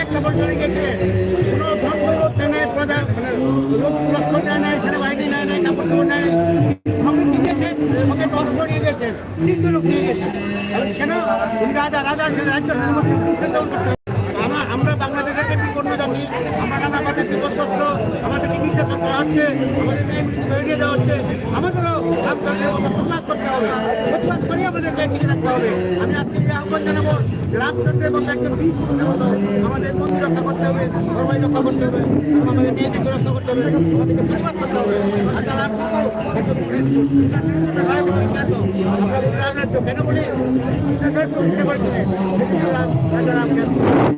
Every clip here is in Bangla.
এক কাপড় চলে কোনো করতে নেয় প্রজা মানে লোক লস্কর নেয় নেয় সেনাবাহিনী নেয় নেয় কাপড় চোপড় নেয় নেয় গেছেন কেন? রাজা রাজা ছিলেন রাজ্য হবে। আমার বাংলাদেশের একটি জাতি, আমরা আমাদের বিপদগ্রস্ত হচ্ছে আমাদের তৈরি দেওয়া হচ্ছে। আমাদেরও রামচন্দ্রের মতো প্রতিবাদ করতে হবে। প্রতিবাদ করে আমাদেরকে টিকে রাখতে হবে। আমি আজকে যে আহ্বান জানাব রামচন্দ্রের মতো একজন বীর মতো আমাদের মন্দির রক্ষা করতে হবে সবাই রক্ষা করতে হবে আমাদের মেয়েদেরকে রক্ষা করতে হবে, আমাদেরকে প্রতিবাদ করতে হবে। আর তারা আমরা কেন বলি? রাজা খ্যাত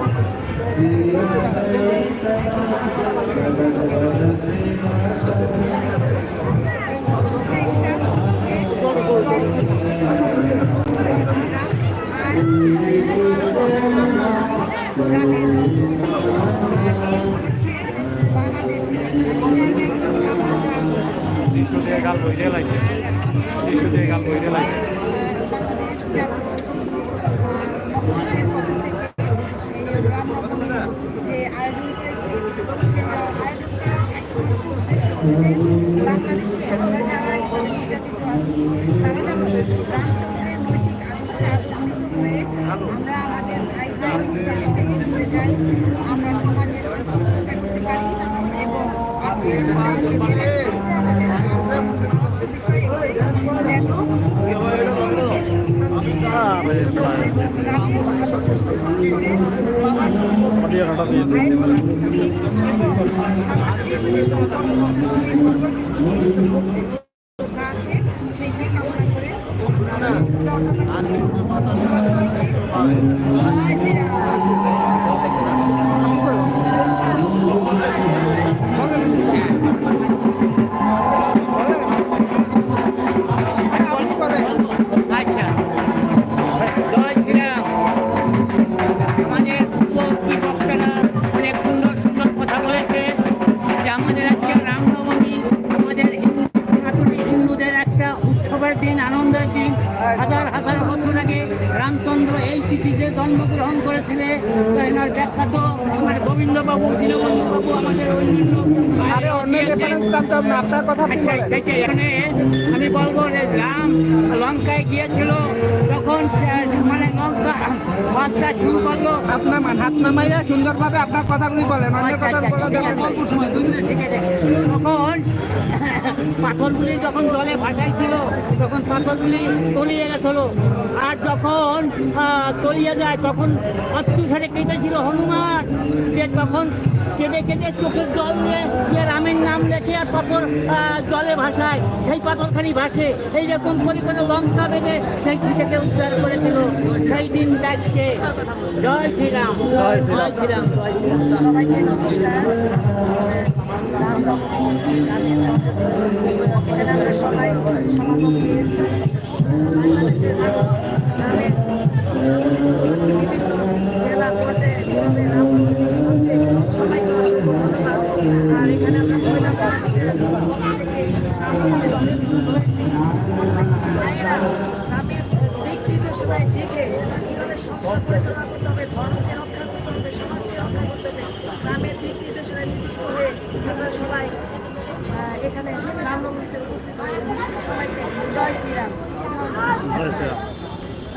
টাকা গাল বইতে লাগছে তিনশো টাকা গাল বইতে লাগছে। আমরা আমাদের ভাই ভাই সমাজে করতে পারি এবং আজকের কামনা হাজার হাজার বছর আগে রামচন্দ্র এই তিথিতে জন্মগ্রহণ করেছিলেন তো এনার ব্যাখ্যাত মানে গোবিন্দবাবু দীনবন্ধুবাবু আমাদের অন্যান্য আপনার কথা আচ্ছা, এখানে আমি বলব যে রাম লঙ্কায় গিয়েছিল তখন মানে লঙ্কা বাদটা শুরু করল হাত নামান হাত নামাইয়া সুন্দরভাবে আপনার কথাগুলি বলেন অন্য আচ্ছা, কথা আচ্ছা। ঠিক আছে। তখন পাথরগুলি যখন জলে ভাসাইছিল তখন পাথরগুলি তলিয়ে গেছিল আর যখন তলিয়ে যায়, তখন অত্যুসারে কেটেছিল হনুমান। যে তখন কেটে কেটে চোখের জল দিয়ে যে রামের নাম লেখে আর পাথর জলে ভাসায়। সেই পাথরখানি ভাসে। এইরকম করে করে লঙ্কা বেঁধে সেই থেকে উদ্ধার করেছিল। সেই দিন যাচ্ছে জয় শ্রীরাম জয় শ্রীরাম। জয় শ্রীরাম সবাই সবাই এখানে রামনবমীতে উপস্থিত হয়েছি সবাইকে জয় শ্রীরাম। জয় শ্রীরাম।